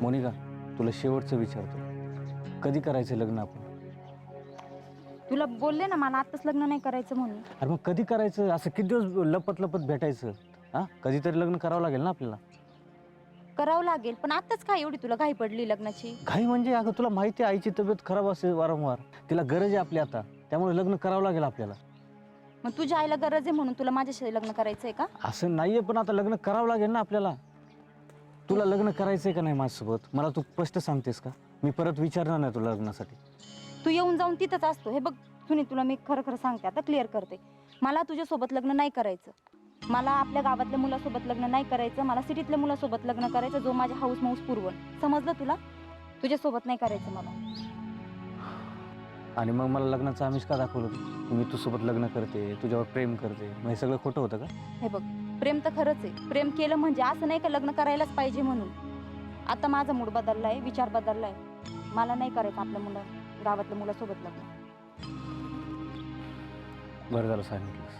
मोनिका तुला शेवटचं विचारतो. कधी करायचं लग्न आपण? तुला बोलले ना मला आत्ताच लग्न नाही करायचं म्हणून अरे मग कधी करायचं? असं किती दिवस लपत लपत भेटायचं? हां? कधीतरी लग्न करावं लागेल ना आपल्याला? करावं लागेल पण आत्ताच काय एवढी तुला घाई पडली लग्नाची? घाई म्हणजे अगं तुला माहिती आहे आईची तब्येत खराब असते वारंवार. तिला गरज आहे आपली आता. त्यामुळे लग्न करावं लागेल आपल्याला. मग तुझ्या आईला गरज आहे म्हणून तुला माझ्याशी लग्न करायचंय का? असं नाहीये पण आता लग्न करावं लागेल ना आपल्याला. तुला लग्न करायचंय का नाही माझ्यासोबत? मला तू स्पष्ट सांगतेस का? मी परत विचारणार नाही तुला लग्नासाठी. तू येऊन जाऊन तिथंच असतो. हे बघ सुनी तुला मी खरं खरं सांगते. आता क्लिअर करते. मला तुझ्यासोबत लग्न नाही करायचं. मला आपल्या गावातल्या मुलासोबत लग्न नाही करायचं. मला सिटीतल्या मुलासोबत लग्न करायचं जो माझ्या हाऊस माऊस पुरवण समजलं तुला? तुझ्यासोबत नाही करायचं मला. आणि मग मला लग्नाचं आमिष का दाखवलं तू? की मी तुझ्यासोबत लग्न करते तुझ्यावर प्रेम करते. मग हे सगळं खोटं होतं का? हे बघ प्रेम तर खरंच आहे. प्रेम केलं म्हणजे असं नाही का लग्न करायलाच पाहिजे म्हणून. आता माझा मूड बदललाय विचार बदललाय. मला नाही करायचं आपलं मुलं गावातल्या मुलासोबत लग्न. बरं झालं सांगितलंस.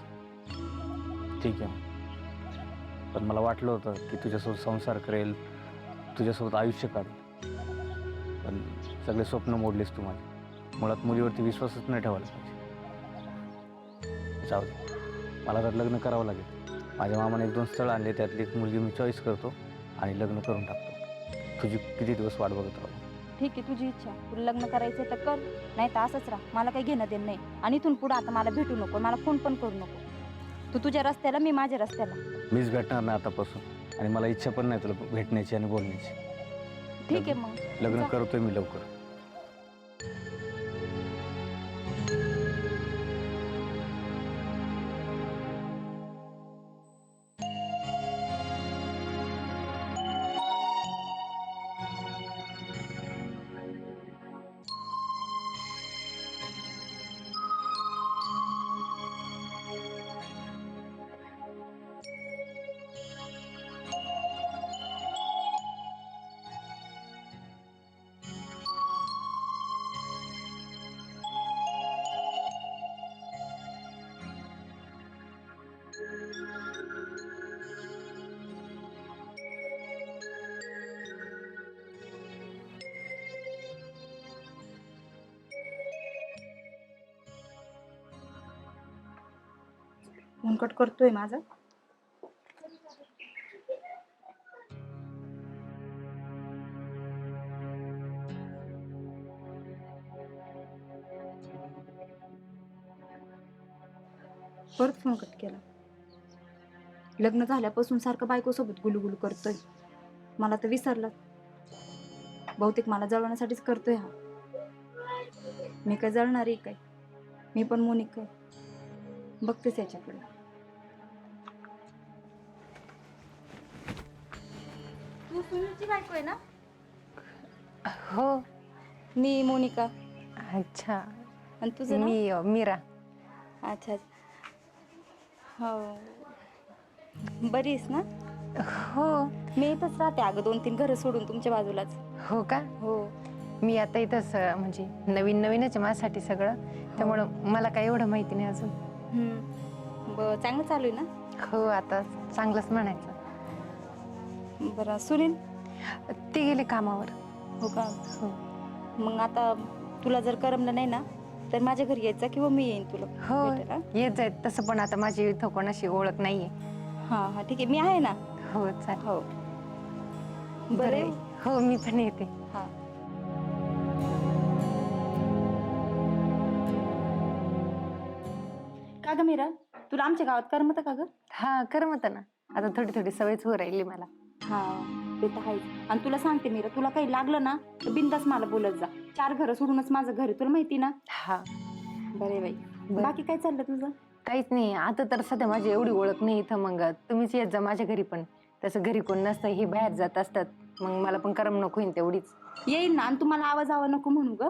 ठीक आहे. मग. पण मला वाटलं होतं की तुझ्यासोबत संसार करेल तुझ्यासोबत आयुष्य काढेल. पण सगळे स्वप्न मोडलेस तू माझे. मुळात मुलीवरती विश्वासच नाही ठेवायला पाहिजे. जाऊ दे. मला तर लग्न करावं लागेल. माझ्या मामाने एक दोन स्थळं आणले त्यातली एक मुलगी मी चॉईस करतो आणि लग्न करून टाकतो. तुझी किती दिवस वाट बघत राहू? ठीक आहे तुझी इच्छा. तुला लग्न करायचं तर कर नाही तर असंच राहा. मला काही घेणं देणं नाही. आणि इथून पुढं आता मला भेटू नको मला फोन पण करू नको. तू तुझ्या रस्त्याला मी माझ्या रस्त्याला. मीच भेटणार नाही आतापासून. आणि मला इच्छा पण नाही तुला भेटण्याची आणि बोलण्याची. ठीक आहे मग. लग्न जा. करतोय मी लवकर. फोन कट करतोय माझा. परत फोन कट केला. लग्न झाल्यापासून सारखं बायकोसोबत गुलुगुलू करतोय. मला तर विसरला. बहुतेक मला जळवण्यासाठीच करतोय हा. मी काय जळणार आहे काय? मी पण मोनिक काय बघतेच याच्याकडे. तू सुनीलची बायको आहे ना? हो. मी मोनिका. अच्छा. आणि तुझं? मी अ, मीरा. अच्छा. हो. बरी आहेस ना? हो. मी इथंच राहते अगं दोन तीन घरं सोडून तुमच्या बाजूलाच. हो का? हो. मी आता इथंच म्हणजे नवीन नवीनच आहे माझ्यासाठी सगळं. त्यामुळं मला काही एवढं माहिती नाही अजून. हम्म. चांगलं चालू आहे ना? हो आता चांगलंच म्हणायचं. बरं सुनील? ते गेले कामावर. हो का? हो. मग आता तुला जर करमलं नाही ना तर माझ्या घरी यायचं किंवा मी येईन तुला हो भेटायला. येत जाईल. तसं पण आता माझी इथं कोणाशी ओळख नाहीये. हा हा ठीक आहे. मी आहे ना? हो चालेल. हो. बरं बरं आहे. हो मी पण येते. हा. का ग मीरा? तुला आमच्या गावात करमत का ग? हा करमत ना. आता थोडी थोडी सवयच हो राहिली मला. हा ते तर आहेच. आणि तुला सांगते मीरा तुला काही लागलं ना तर बिंदास मला बोलत जा. चार घरं सोडूनच माझं घर आहे तुला माहिती ना? हा. बरे बाई. बरं. बाकी काय चाललं तुझं? काहीच नाही. आता तर सध्या माझी एवढी ओळख नाही इथं मग. तुम्हीच येत जा माझ्या घरी पण. तसं घरी कोण नसतं हे बाहेर जात असतात. मग मला पण करमणूक होईन तेवढीच. येईन ना आणि तुम्हाला आवाज आवा नको म्हणू ग.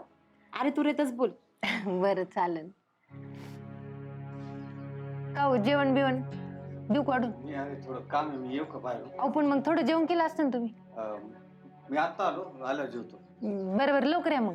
अरे तू रेतच बोल. बरं चालेल. का हो जेवण बिवण देऊ काढून मी थोडं काम आहे मी येऊ का बाहेर अहो पण मग थोडं जेवण केलं असतं ना तुम्ही? मी आता आलो जेवतो. बरं बरं लवकर या मग.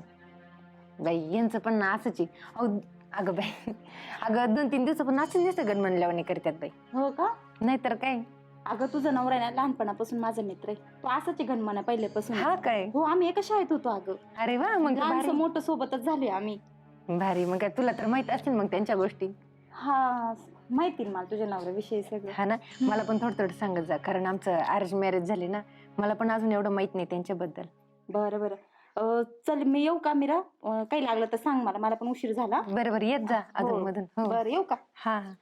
बाई यांचं पण ना असंच आहे. अहो अगं बाई अगं दोन तीन दिवस पण नाचून दिसतं गण म्हणल्यावाने करतात बाई. हो का? नाहीतर काय? अगं तुझा नवरा आहे ना लहानपणापासून माझा मित्र आहे. तो असाच आहे गणमाना पहिल्यापासून. हा काय? हो आम्ही एका शाळेत होतो अगं. अरे वा मग तर लहानसं भारी. मोठं सोबतच झालोय आम्ही. भारी मग काय तुला तर माहीत असतील मग त्यांच्या गोष्टी. हा माहिती मला तुझ्या नवऱ्याविषयी सगळं. हा ना? मला पण थोडं थोडं सांगत जा कारण आमचं अरेंज मॅरेज झाले ना मला पण अजून एवढं माहीत नाही त्यांच्याबद्दल. बरं बरं. अं, चल मी येऊ का मीरा? अं, काही लागलं तर सांग मला मला पण उशीर झाला. बरं बरं. येत जा अधून मधून हो. बरं येऊ का? हा हा.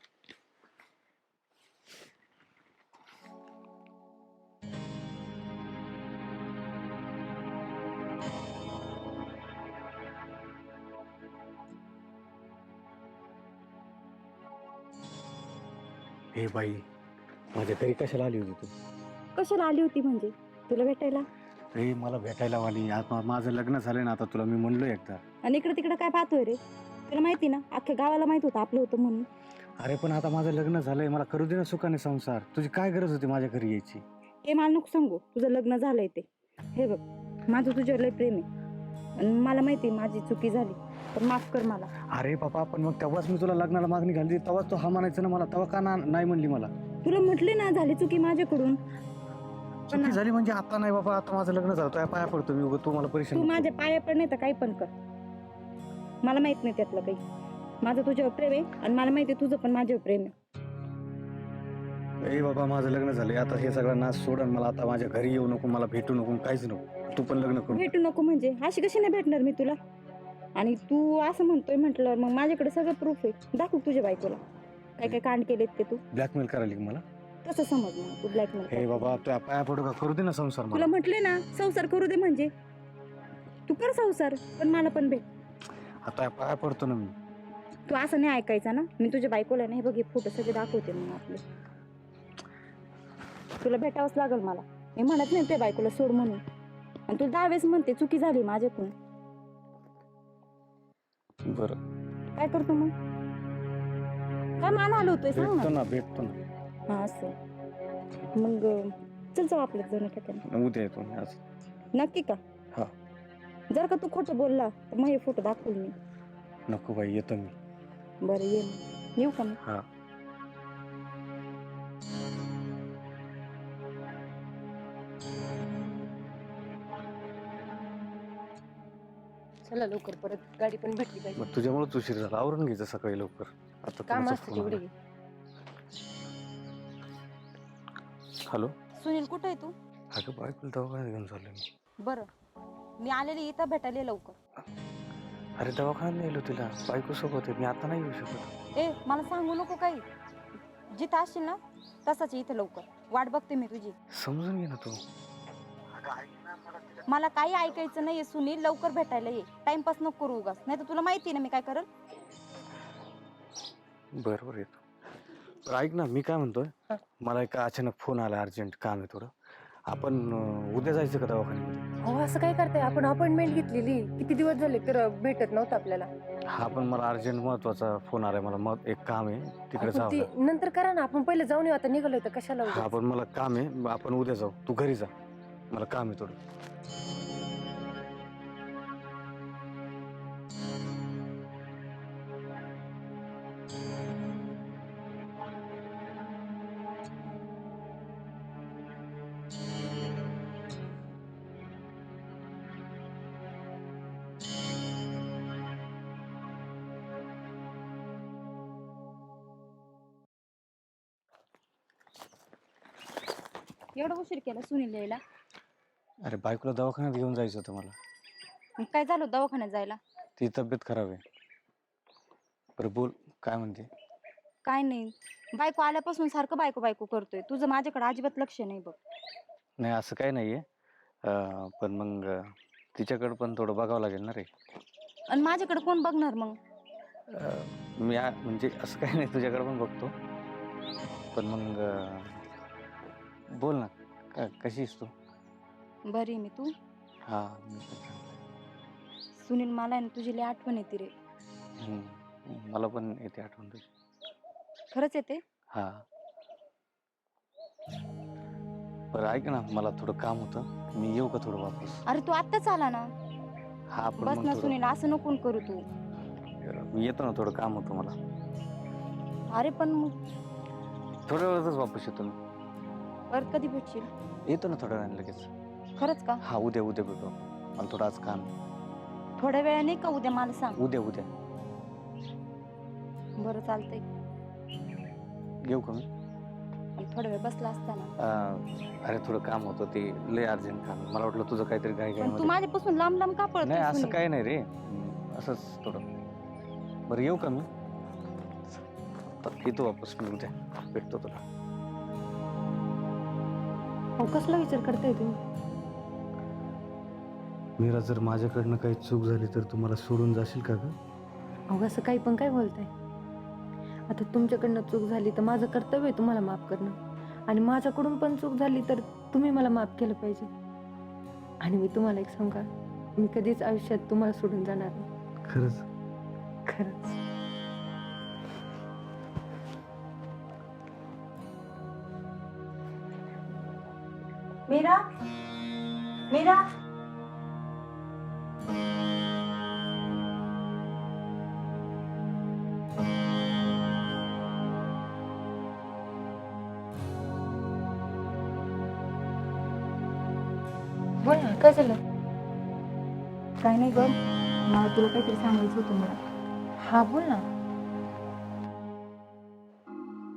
हे बाई माझ्या घरी कशाला आली होती तू? कशाला आली होती म्हणजे? तुला भेटायला? हे मला भेटायला आज मा- माझं लग्न झालं ना आता तुला मी म्हणलो एकदा. आणि इकडे तिकडे काय पाहतोय रे? तुला माहिती ना अख्ख्या गावाला माहीत होतं आपलं होतं म्हणून. अरे पण आता माझं लग्न झालंय मला करू दे ना सुखाने संसार. तुझी काय गरज होती माझ्या घरी यायची? हे मला नको सांगू तुझं लग्न झालंय ते. हे बघ माझं तुझ्यावर लय प्रेम आहे. आणि मला माहिती आहे माझी चुकी झाली. पण माफ कर मला. अरे बाबा पण मग तेव्हाच मी तुला लग्नाला मागणी घालली. तेव्हाच तू हा म्हणायचं ना मला तेव्हा का ना नाही म्हणली मला? तुला म्हटले ना झाली चुकी माझ्याकडून. चुकी झाली म्हणजे आता नाही बाबा आता माझं लग्न झालं तुझ्या पाया पडतो मी उगा तू मला तू परेशान माझ्या पाया पण नाही तर काही पण कर. मला माहीत नाही त्यातलं काही. माझं तुझ्यावर प्रेम आहे आणि मला माहिती आहे तुझं पण माझ्यावर प्रेम आहे. ए बाबा माझं लग्न झालंय. आता हे सगळं सोड आणि मला आता माझ्या घरी येऊ नको मला भेटू नको काहीच नको. तू पण लग्न करू. भेटू नको म्हणजे? अशी कशी नाही भेटणार मी तुला? आणि तू असं म्हणतोय म्हटलं मग माझ्याकडे सगळं प्रूफ आहे. दाखव तुझ्या बायकोला. काय काय कांड केलेत ते तू? ब्लॅकमेल करायला मला. कसं समज मला तू ब्लॅकमेल हे बाबा तुझ्या पाया पडू का करू दे ना संसार मला. तुला म्हटले ना संसार करू दे म्हणजे. तू कर संसार पण मला पण भेट. आता पाया पडतो ना मी. तू असं नाही ऐकायचा ना? मी तुझ्या बायकोला नाही बघ हे फोटो सगळे दाखवते मग आपले. तुला भेटावंच लागल मला. मी म्हणत नाही त्या बायकोला सोड म्हणून. आणि तुला दहा वेळेस म्हणते चुकी झाली माझ्याकडून. बरं. काय करतो मग? काय मान आलो होतोय सांग भेटतो ना ना भेटतो ना. हा असं. मग चल जाऊ आपल्या जण ठिकाणी उद्या येतो मी आज. नक्की का? हा. जर का तू खोटं बोलला तर मग हे फोटो दाखवल मी नको बाई येतो मी. बरं ये. मग. येऊ का मी हा. चला लवकर परत गाडी पण भेटली पाहिजे. मग तुझ्यामुळेच उशीर झाला. आवरून घ्यायचं सकाळी लवकर. आता काम असतं phone. हॅलो? सुनील कुठे आहे तू? अगं बायकोला दवाखान्यात घेऊन चाललोय मी. बरं. मी आलेली इथं भेटायला लवकर. अरे दवाखान्यात नेलो तिला. बायको सोबत आहे. मी आता नाही येऊ शकत. ए मला सांगू नको काही. जिथं असशील ना तसाच इथं लवकर. वाट बघते मी तुझी. समजून घे ना तू. मला काही ऐकायचं नाहीये सुनील लवकर भेटायला ये. टाइमपास नको करू उगाच. नाही तर तुला माहिती आहे ना मी काय करल? बरं बरं येतो. ऐक ना मी काय म्हणतोय? हा. मला एक अचानक फोन आला अर्जंट काम आहे थोडं. आपण अं, उद्या जायचं का दवाखान्यामध्ये? हो असं काय करताय? आपण अपॉइंटमेंट घेतलेली. किती दिवस झाले तर भेटत नव्हतं आपल्याला? हा पण मला अर्जंट महत्त्वाचा फोन आलाय. मला मग एक काम आहे तिकडे आपण ती- लागेल. नंतर करा ना. आपण पहिले जाऊन येऊ. आता निघालोय तर कशाला हा उगाच? पण मला काम आहे. मग आपण उद्या जाऊ. तू घरी जा. मला काम आहे थोडं. एवढा उशीर केला सुनील यायला? अरे बायकोला दवाखान्यात घेऊन जायचं होतं मला. मग काय झालं दवाखान्यात जायला? ती तब्येत खराब आहे. बरं बोल काय म्हणते? काय नाही. बायको आल्यापासून सारखं बायको बायको करतोय. तुझं माझ्याकडे अजिबात लक्ष नाही बघ. नाही असं काही नाही आहे पण मग अं, तिच्याकडं पण थोडं बघावं लागेल ना रे. आणि माझ्याकडे कोण बघणार मग? अं, मी आ- म्हणजे असं काही नाही तुझ्याकडे पण बघतो. पण मग अं, बोल ना का कशी आहेस तू? बरी मी तू? हा मी पण चांगला आहे. सुनील मला आहे ना तुझी लई आठवण येते रे. हम्म, मला पण येते आठवण तुझी. खरंच येते? हा. बरं ऐक ना मला थोडं काम होतं. मी येऊ का थोडं वापस? अरे तू आत्ताच आला ना? हा पण बस ना सुनील असं नको करू तू. मी येतो ना थोडं काम होतं मला. अरे पण मग थोड्या वेळातच वापस येतो मी परत कधी भेटशील? येतो ना थोड्या वेळाने लगेच. खरंच का? हा उद्या उद्या भेटू आपण. मला थोडं आज काम आहे. थोड्या वेळाने का उद्या मला सांग? उद्या उद्या. बरं चालतंय. घेऊ का मी? पण थोडा वेळ बसला असताना. अं, अरे थोडं काम होतं ते लय अर्जंट काम आहे. मला वाटलं तुझं काहीतरी घाई पण तू माझ्यापासून लांब लांब का नाही असं काही नाही रे. हम्म, असंच थोडं. बरं येऊ का मी? तर येतो वापस मी उद्या. भेटतो तुला. कसला विचार करताय तुम्ही? मीरा जर माझ्याकडनं काही चूक झाली तर तू मला सोडून जाशील का ग? अहो असं काही पण काय बोलताय? आता तुमच्याकडनं चूक झाली तर माझं कर्तव्य आहे तुम्हाला माफ करणं. आणि माझ्याकडून पण चूक झाली तर तुम्ही मला माफ केलं पाहिजे. आणि मी तुम्हाला एक सांगा मी कधीच आयुष्यात तुम्हाला सोडून जाणार नाही. खरंच? खरंच. मीरा? मीरा? बोल ना काय झालं? काय नाही ग. मला तुला काहीतरी सांगायचं होतं मला. हा बोल ना.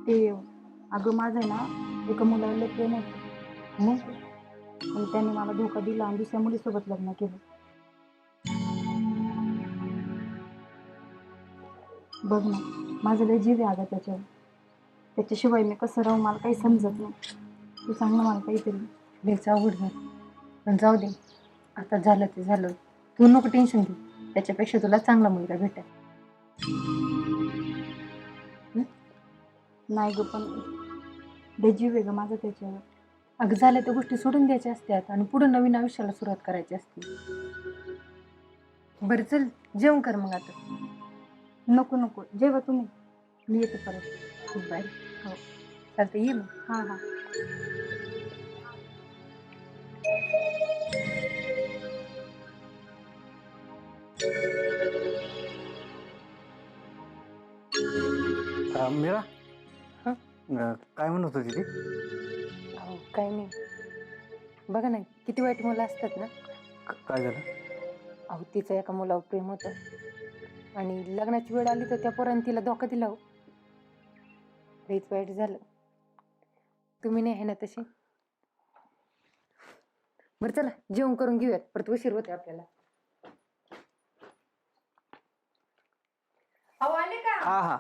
ते अगं माझं ना एका मुलाला लय प्रेम होतं. मग? आणि त्याने मला धोका दिला आणि दुसऱ्या मुलीसोबत लग्न केलं. बघ ना माझं लय जीव आहे अगं त्याच्यावर. त्याच्याशिवाय मी कसं राहू मला काही समजत नाही. तू सांग ना मला काहीतरी. लयच आवड नाही पण जाऊ दे. आता झालं ते झालं. तू नको टेन्शन घेऊ. त्याच्यापेक्षा तुला चांगला मुलगा भेटेल. नाही ग पण लय जीव आहे ग माझा त्याच्यावर. अगं झाल्या त्या गोष्टी सोडून द्यायच्या असतात आणि पुढे नवीन आयुष्याला सुरुवात करायची असते. बरं चल जेवण कर मग आता. नको नको. जेव्हा तुम्ही. मी येते परत. खूप बाय. हो. चालतं ये मग. हां हां. अं, मीरा? हं? अं, काय म्हणत होती ती? अहो काय नाही. बघा ना किती वाईट मुलं असतात ना. क- काय झालं? अहो तिचं एका मुलावर प्रेम होतं. आणि लग्नाची वेळ आली तर त्या पोराने तिला धोका दिला हो. लईच वाईट झालं. तुम्ही नाही आहे ना तशी? बरं चला जेवण करून घेऊयात. परत उशीर होते आपल्याला. अहो आले का? हा हा.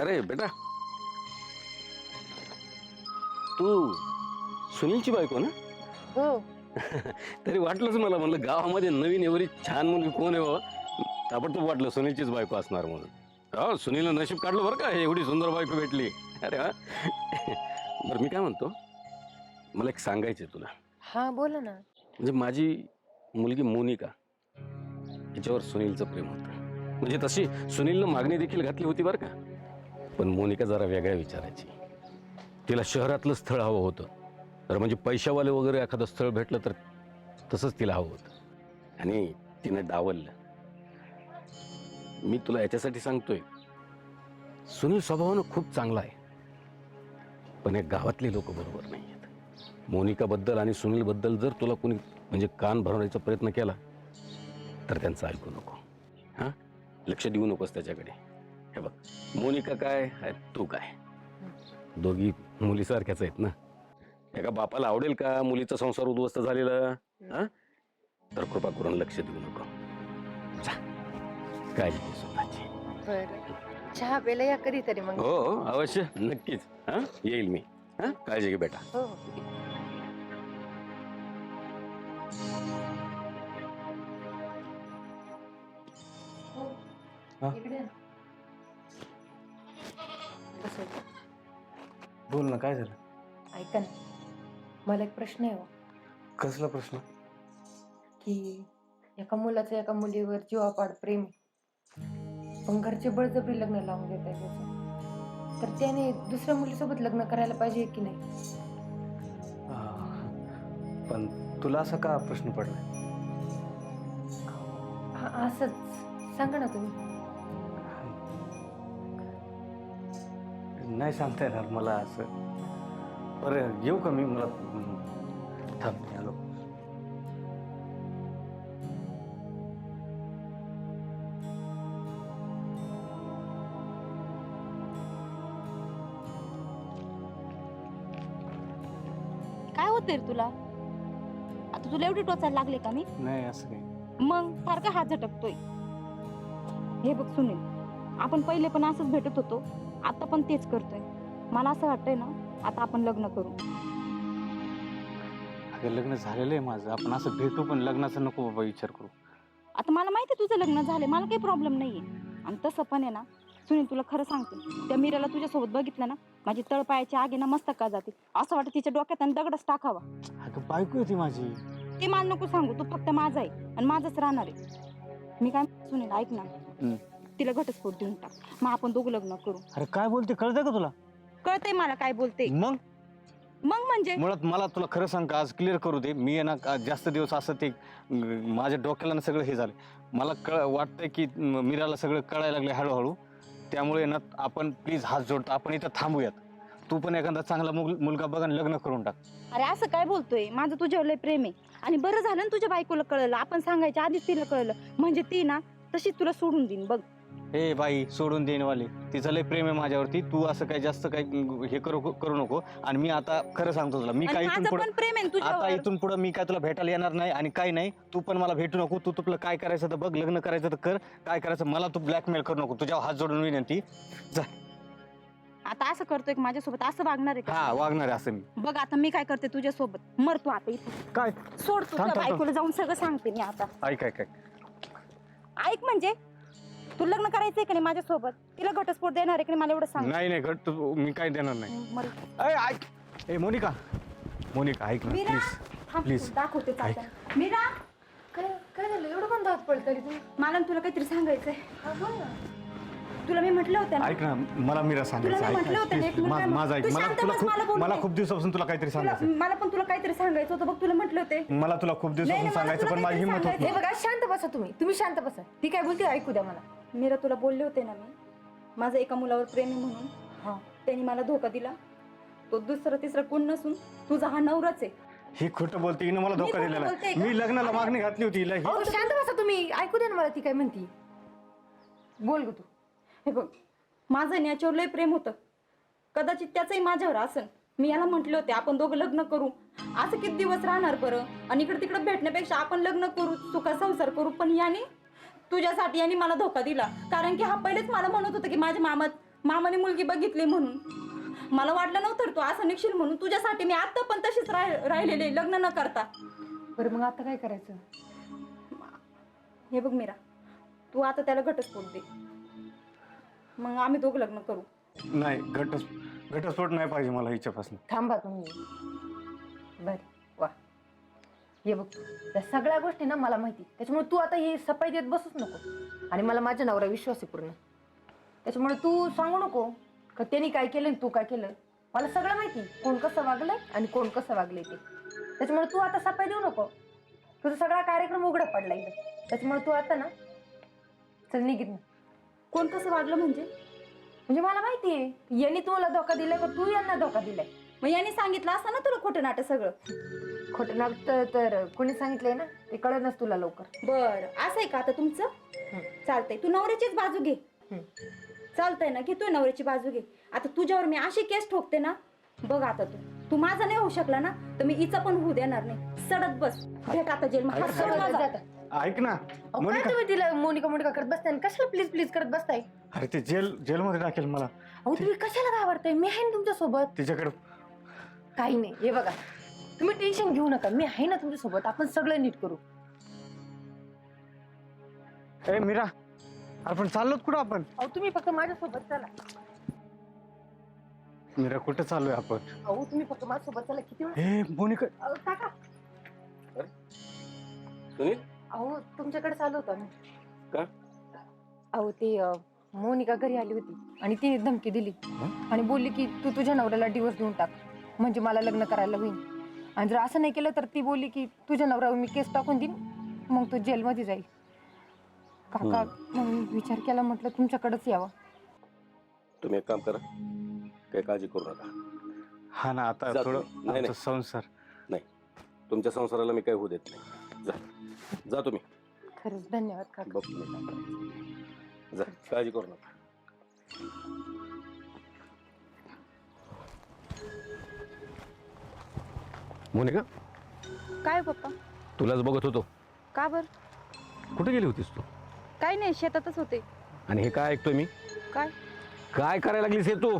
अरे बेटा तू सुनीलची बायको ना? हो. तरी वाटलंच मला म्हणलं गावामध्ये नवीन एवढी छान मुलगी कोण आहे बाबा? ताबडतोब वाटलं सुनीलचीच बायको असणार म्हणून. हो सुनीलनं नशीब काढलं बरं का एवढी सुंदर बायको भेटली. अरे वा. बरं मी काय म्हणतो? मला एक सांगायचं आहे तुला. हा बोला ना. म्हणजे माझी मुलगी मोनिका हिच्यावर सुनीलचं प्रेम होतं. म्हणजे तशी सुनीलनं मागणी देखील घातली होती बरं का? पण मोनिका जरा वेगळ्या विचारायची. तिला शहरातलं स्थळ हवं होतं. तर म्हणजे पैशावाले वगैरे एखादं स्थळ भेटलं तर तसंच तिला हवं होतं. आणि तिनं डावललं. मी तुला याच्यासाठी सांगतोय. सुनील स्वभावानं खूप चांगला आहे. पण हे गावातले लोक बरोबर नाही आहेत मोनिकाबद्दल आणि सुनीलबद्दल जर तुला कोणी म्हणजे कान भरवण्याचा प्रयत्न केला तर त्यांचं ऐकू नको. हां? लक्ष देऊ नकोस त्याच्याकडे. हे बघ. मोनिका काय आहे? तू काय? दोघी मुलीसारख्याच आहेत ना. एका बापाला आवडेल का मुलीचा संसार उद्ध्वस्त झालेला? हां? तर कृपा करून लक्ष देऊ नको. जा. काळजी घे स्वतःची. बरं. चहा प्यायला या कधीतरी मग. हो हो अवश्य. नक्कीच. हां? येईल मी. हां? काळजी घे बेटा. हो. हा? इकडे या. बोल ना काय झालं? ऐका ना मला एक प्रश्न आहे हो, कसला प्रश्न? की एका मुलाचं एका मुलीवर जीवापाड प्रेम आहे. पण घरचे बळजबरी लग्न लावून देत आहे त्याचं तर त्याने दुसऱ्या मुलीसोबत लग्न करायला पाहिजे की नाही. पण तुला असा का प्रश्न पडला हा, असंच. सांगा ना तुम्ही. नाही सांगता येणार मला असं. बरं येऊ का मी? मला थांब मी आलो काय होतंय रे तुला? आता तुला एवढी टोचायला लागले का मी? नाही असं काही. मग सारखा हात झटकतोय. हे बघ सुनील आपण पहिले पण असंच भेटत होतो. आता पण तेच करतोय. मला असं वाटतंय ना आता आपण लग्न करू. अगं लग्न झालेलं आहे माझं. आपण असं भेटू पण लग्नाचा नको बाबा विचार करू. आता मला माहिती आहे तुझं लग्न झालंय. मला काही प्रॉब्लेम नाहीये. आणि तसं पण आहे ना सुनील तुला खरं सांगते. त्या मीराला तुझ्यासोबत बघितलं ना माझी तळपायाची आगी ना मस्त का जाते. असं वाटतं तिच्या डोक्यात आणि दगडच टाकावा. अगं बायको होती माझी. ते मला नको सांगू. तू फक्त माझा आहे आणि माझंच राहणार आहे. मी काय सुनील ऐक ना. हम्म. तिला घटस्फोट देऊन टाक. मग आपण दोघं लग्न करू. अरे काय बोलते? कळतंय का तुला? कळतंय मला काय बोलते. मग? मग म्हणजे? मुळात मला तुला खरं सांग का आज क्लिअर करू दे. मी आहे ना जास्त दिवस असं ते अं, माझ्या डोक्याला ना सगळं हे झालं. मला कळ वाटतंय की म- मीराला सगळं कळायला लागले हळूहळू. त्यामुळे ना आपण प्लीज हात जोडतो. आपण इथं थांबूयात. तू पण एखादा चांगला मुल- मुलगा बघ आणि लग्न करून टाक. अरे असं काय बोलतोय? माझं तुझ्यावर लय प्रेम आहे. आणि बरं झालं ना तुझ्या बायकोला कळलं. आपण सांगायच्या आधीच तिला कळलं. म्हणजे ती ना तशीच तुला सोडून देईन. बघ. ए बाई सोडून देईन वाले तिचं लय प्रेम आहे माझ्यावरती. तू असं काही जास्त काही हे करू करू नको. आणि मी आता खरं सांगतो तुला मी आणि काय इथून माझं पुढे पण प्रेम आहे ना आता तुझ्यावर इथून पुढे मी काय तुला भेटायला येणार नाही आणि काही नाही. तू पण मला भेटू नको. तू तुला काय करायचं तर बघ लग्न करायचं तर कर. काय करायचं मला तू ब्लॅकमेल करू नको. तुझ्या हात जोडून विनंती. आता असं करतोय की माझ्यासोबत असं वागणार आहे हा वागणार आहे असं मी. बघ आता मी काय करते तुझ्यासोबत. मर तू आता इथे. काय? सोड तुझ्या थांब, थांब. बायकोला जाऊन सगळं सांगते मी आता. ऐक ऐक ऐक. ऐक म्हणजे? तू लग्न करायचंय का नाही माझ्यासोबत? तिला घटस्फोट देणार आहे का नाही मला एवढं सांग. नाही नाही घट तू- मी काय देणार नाही. मर अय ऐक. ए मोनिका. मोनिका ऐक ना मीरा प्लीज थांब, Please. दाखवते चालतं. मीरा काय काय झालं? एवढं पण धावत पडत तरी तुम्ही मला ना तुला काहीतरी सांगायचंय. हा, बोल ना तुला मी म्हटलं होतं ना. ऐक ना मला मीरा सांगायचं तुला मी ऐक म्हटलं होतं ना, please, एक माझं ऐक. तू मला शांत तुला बस, खूप मला बोलू मला दे. खूप दिवसापासून तुला काहीतरी तुला सांगायचं मला पण तुला काहीतरी सांगायचं होतं. बघ तुला म्हटलं होते. मला तुला खूप नाही, दिवसापासून मला सांगायचं तुला पण माझी काहीतरी हिंमत होत हे नाही. बघा शांत बसा तुम्ही. तुम्ही शांत बसा. ती काय बोलते? ऐकू द्या मला. मीरा तुला बोलले होते ना मी? माझं एका मुलावर प्रेम आहे म्हणून. हा. त्यांनी मला धोका दिला. तो दुसरा तिसरा कोण नसून तुझा हा नवराच आहे. ही खोटं बोलते हिनं मला धोका खोटं दिलेला बोलतेय आहे. का? मी लग्नाला मागणी घातली होती हिला. ही- अहो शांत बसा तुम्ही. ऐकू द्या ना मला ती काय म्हणती. बोल ग तू. हे बघ माझं आणि याच्यावर लय प्रेम होतं. कदाचित त्याचंही माझ्यावर असन. मी याला म्हटले होते आपण दोघं लग्न करू. असं किती दिवस राहणार बरं? आणि इकडे तिकडे भेटण्यापेक्षा आपण लग्न करू सुखा संसार करू पण याने तुझ्यासाठी याने मला धोका दिला. कारण की हा पहिलेच मला म्हणत होता की माझ्या मामात मामाने मुलगी बघितली म्हणून. मला वाटलं नव्हतं तू असं निघशील म्हणून तुझ्यासाठी मी आता पण तशीच राह राहिलेले लग्न न करता. बरं मग आता काय करायचं? हे बघ मीरा तू आता त्याला घटस्फोट दे. मग आम्ही दोघं लग्न करू. नाही घट घटस्फोट नाही पाहिजे मला हिच्यापासून. थांबा तुम्ही. बर. हे बघ त्या सगळ्या गोष्टी ना मला माहिती. त्याच्यामुळे तू आता ही सफाई देत बसूच नको. आणि मला माझ्या नवरा विश्वास आहे पूर्ण. त्याच्यामुळे तू सांगू नको का त्यांनी काय केलं आणि तू काय केलं? मला सगळं माहिती. कोण कसं वागलंय आणि कोण कसं वागलंय ते. त्याच्यामुळे तू आता सफाई देऊ नको. तुझा सगळा कार्यक्रम उघडा पडला इथं. त्याच्यामुळे तू आता ना चल निघित कोण कसं वागलं म्हणजे? म्हणजे मला माहिती आहे. यांनी तुला धोका दिलाय का तू यांना धोका दिलाय? मग याने सांगितलं असं ना तुला खोटं नाटक सगळं? खोटं नाटक तर कोणी सांगितलंय ना ते कळेलच तुला लवकर. बर असं आहे का आता तुमचं? हं. चालतंय. तू नवऱ्याचीच बाजू घे. हं. चालतंय ना घेतोय नवऱ्याची बाजू घे. आता तुझ्यावर मी अशी केस ठोकते ना बघ आता तू. तू माझा नाही होऊ शकला ना तर मी हिचा पण होऊ देणार नाही. सडत बस. भेट आता जेल ऐक, हात सोड ऐक. माझा. ऐक ना. अहो, काय मोनिका. तुम्ही तिला मोनिका मोनिका करत बसताय आणि कशाला प्लीज प्लीज करत बसताय? अरे ते जेल जेलमध्ये टाकेल मला. अहो तुम्ही कशाला घाबरताय? मी आहे ना तुमच्यासोबत तिच्याकडे काही नाही हे बघा. तुम्ही टेन्शन घेऊ नका. मी आहे ना तुमच्यासोबत आपण सगळं नीट करू. ए मीरा अरे पण चाललोत कुठं आपण? अहो तुम्ही फक्त माझ्या सोबत चला. मीरा कुठं चाललोय आपण? अहो तुम्ही फक्त माझ्या सोबत चला. किती वेळ ए मोनिका अहो, काका. सुनील? अहो तुमच्याकडे चालू होतं का? ना अहो ते अं, मोनिका घरी आली होती. आणि तिने धमकी दिली. आणि बोलली की तू तुझ्या नवऱ्याला डिवोर्स देऊन टाक. म्हणजे मला लग्न करायला होईल. आणि जर असं नाही केलं तर ती बोलली की तुझ्या नवऱ्यावर मी केस टाकून देईन मग तू जेलमध्ये जाईल. काका म्हणून विचार केला म्हटलं तुमच्याकडेच यावं. तुम्ही एक काम करा काही काळजी करू नका. हा ना आता थोडं. नाही, आमचा संसार. तुमच्या संसाराला मी काही होऊ देत नाही. जा. जा तुम्ही. खरंच धन्यवाद काका. बघ तुम्ही काय करायचं. जा काळजी करू नका. मोनिका काय पप्पा? तुलाच बघत होतो. का बर? कुठे गेली होतीस तू? काय नाही शेतातच होते. आणि हे काय ऐकतोय मी? काय? काय करायला लागलीस हे तू?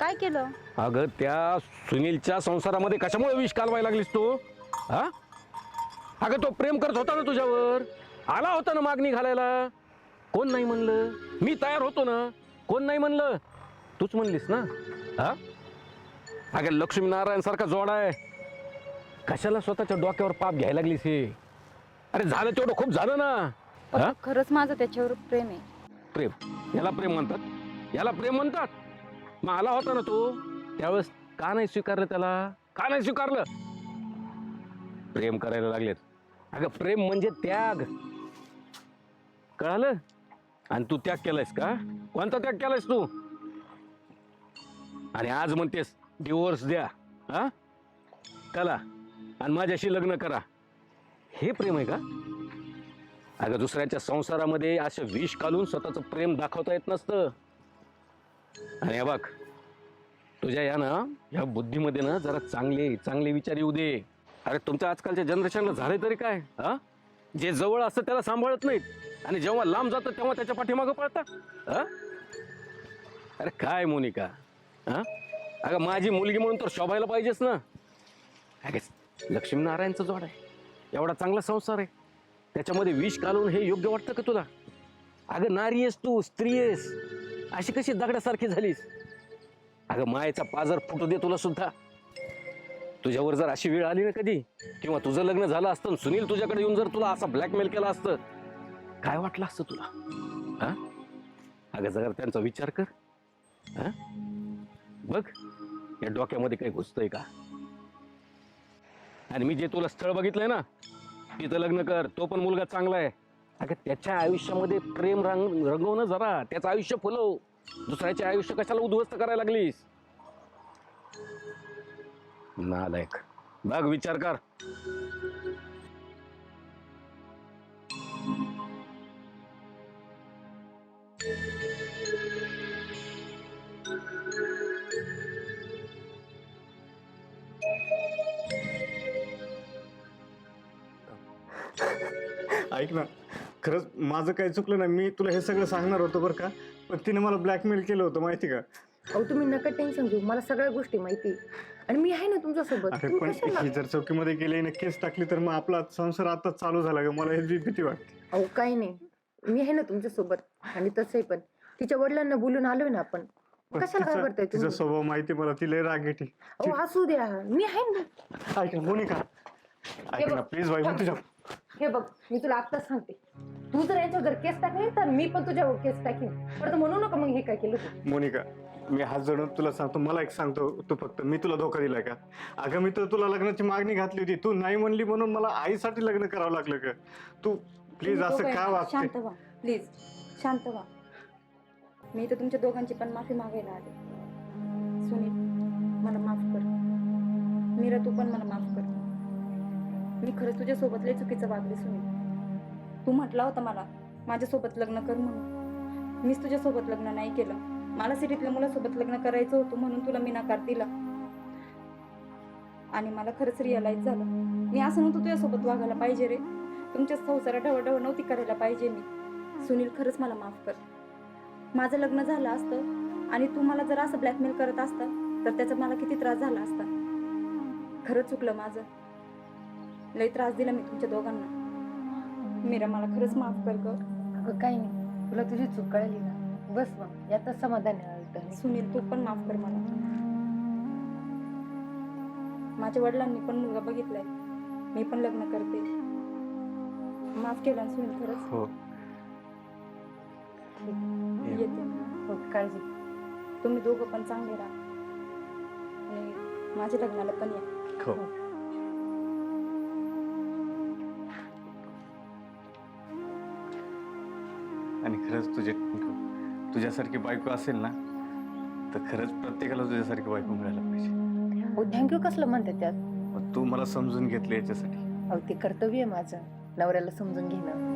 काय केलं? अगं त्या सुनीलच्या संसारामध्ये कशामुळे विष कालवायला लागलीस तू? हा? अगं तो प्रेम करत होता ना तुझ्यावर. आला होता ना मागणी घालायला. कोण नाही म्हणलं? मी तयार होतो ना. कोण नाही म्हणलं? तूच म्हणलीस ना? हा? अगं लक्ष्मीनारायण सारखा जोडा आहे. कशाला स्वतःच्या डोक्यावर पाप घ्यायला लागलीस हे? अरे झालं तेवढं खूप झालं ना. हा? खरंच माझं त्याच्यावर प्रेम आहे. प्रेम? याला प्रेम म्हणतात. याला प्रेम म्हणतात. मग आला होता ना तो. त्यावेळेस का नाही स्वीकारलं त्याला? का नाही स्वीकारलं? प्रेम करायला लागलेत. अगं प्रेम म्हणजे त्याग. कळालं? आणि तू त्याग केलायस का? कोणता त्याग केलायस तू? आणि आज म्हणतेस डिवोर्स द्या. हा? कला आणि माझ्याशी लग्न करा. हे प्रेम आहे का? अगं दुसऱ्याच्या संसारामध्ये असं विष घालून स्वतःचं प्रेम दाखवता येत नसतं. आणि हे बघ तुझ्या या ना या बुद्धीमध्ये ना जरा चांगले चांगले विचार येऊ दे. अरे तुमच्या आजकालच्या जनरेशनला झाले तरी काय? हा? जे जवळ असतं त्याला सांभाळत नाहीत. आणि जेव्हा लांब जातं तेव्हा त्याच्या पाठीमागं पळतात. हा? अरे काय मोनिका? हा? अगं माझी मुलगी म्हणून तर शोभायला पाहिजेस ना. अगं लक्ष्मीनारायणचं जोड आहे. एवढा चांगला संसार आहे. त्याच्यामध्ये विष घालून हे योग्य वाटतं का तुला? अगं नारी आहेस तू स्त्री आहेस. अशी कशी दगडासारखी झालीस? अगं मायेचा पाजर फुटू दे तुला सुद्धा. तुझ्यावर जर अशी वेळ आली ना कधी किंवा तुझं लग्न झालं असतं सुनील तुझ्याकडे येऊन जर तुला असा ब्लॅकमेल केला असतं काय वाटलं असतं तुला? हा? अगं जरा त्यांचा विचार कर. हा? बघ या डोक्यामध्ये काही घुसतंय का? आणि मी जे तुला स्थळ बघितलंय ना तिथं लग्न कर तो पण मुलगा चांगला आहे. अगं त्याच्या आयुष्यामध्ये प्रेम रंग रंगव ना जरा त्याचं आयुष्य फुलव. दुसऱ्याचे आयुष्य कशाला उद्ध्वस्त करायला लागलीस? नालायक. बघ विचार कर. ऐक ना खरंच माझं काही चुकलं नाही. मी तुला हे सगळं सांगणार होतो बरं का? पण तिने मला ब्लॅकमेल केलं होतं माहिती का? अहो तुम्ही नका टेन्शन घेऊ. मला सगळ्या गोष्टी माहिती. आणि मी आहे ना तुमच्यासोबत. अरे तुम्ही पण कशाला? ही जर चौकीमध्ये गेली ना केस टाकली तर मग आपला संसार आताच चालू झाला ग मला ह्याची भीती वाटते. अहो काही नाही. मी आहे ना तुमच्यासोबत. आणि तसंही पण. तिच्या वडिलांना बोलून आलोय ना आपण. पण कशाला तिचा- घाबरताय तिचा तुम्ही? स्वभाव माहिती मला. तिला राग येते अहो असू द्या. मी आहे ना ऐक ना मोनिका. ऐक. ना प्लीज बाई मी तुझ्या हे बघ मी तुला आत्ताच सांगते. तू जर यांच्यावर जर केस टाकली तर मी पण तुझ्यावर केस टाकेन. परत म्हणू नका मग हे काय केलं तू. मोनिका मी हात जोडून तुला सांगतो मला एक सांगतो तू फक्त. मी तुला धोका दिलाय का? अगं मी तर तुला लग्नाची मागणी घातली होती. तू नाही म्हणली म्हणून मला आईसाठी लग्न करावं लागलं का? तू प्लीज तुम्ही असं दोघं का आहे? ना, वागते? शांत व्हा. प्लीज शांत व्हा. मी तर तुमच्या दोघांची पण माफी मागायला आले. सुनील मला माफ कर. मीरा तू पण मला माफ कर. मी खरंच तुझ्यासोबत लय चुकीचं वागले सुनील. तू म्हटला होता मला माझ्यासोबत लग्न कर म्हणून. मीच तुझ्यासोबत लग्न नाही केलं. मला सिटीतल्या मुलासोबत लग्न करायचं होतं म्हणून तुला मी नकार दिला. आणि मला खरंच रिअलाइज झालं. मी असं नव्हतं तुझ्यासोबत वागायला पाहिजे रे. तुमच्या संसारा ढवढव नव्हती करायला पाहिजे मी. सुनील खरंच मला माफ कर. माझं लग्न झालं असतं आणि तू मला जर असं ब्लॅकमेल करत असता तर त्याचा मला किती त्रास झाला असता. खरंच चुकलं माझं. लई त्रास दिला मी तुमच्या दोघांना. मीरा मला खरंच माफ कर ग. अगं काही नाही. तुला तुझी चूक कळली ना? बस मग. यातच समाधान आहे सुनील तू पण माफ कर मला. माझ्या वडिलांनी पण मुलगा बघितलाय. मी पण लग्न करते. माफ केला ना सुनील खरंच? हो. येते. मी. हो काळजी तुम्ही दोघं पण चांगले राहा. आणि माझ्या लग्नाला पण या. हो. आणि खरंच तुझे तुझ्यासारखी बायको असेल ना तर खरंच प्रत्येकाला तुझ्यासारखी बायको मिळायला पाहिजे. अहो थँक्यू कसलं म्हणते त्यात? मग तू मला समजून घेतलं याच्यासाठी. अहो ते कर्तव्य आहे माझं नवऱ्याला समजून घेणं.